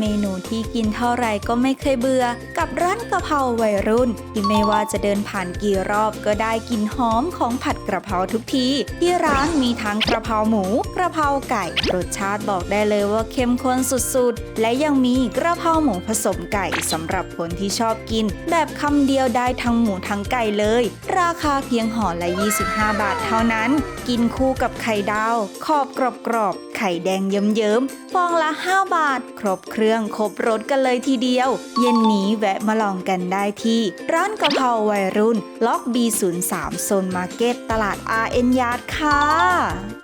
เมนูที่กินเท่าไรก็ไม่เคยเบื่อ กับร้านกะเพราวัยรุ่น ที่ไม่ว่าจะเดินผ่านกี่รอบก็ได้กลินหอมของผัดกระเพราทุกที ที่ร้านมีทั้งกระเพราหมู กระเพราไก่ รสชาติบอกได้เลยว่าเข้มข้นสุดๆ และยังมีกระเพราหมูผสมไก่สำหรับคนที่ชอบกิน แบบคำเดียวได้ทั้งหมูทั้งไก่เลย ราคาเพียงห่อละ 25 บาทเท่านั้น กินคู่กับไข่ดาว ขอบกรอบๆไข่แดงเยิ้มๆ ฟองละ 5 บาท ครบเครื่องครบรสกันเลยทีเดียว เย็นนี้แวะมาลองกันได้ที่ ร้านกะเพราวัยรุ่น ล็อก B03 โซนมาร์เก็ตตลาด RN ยาร์ดค่ะ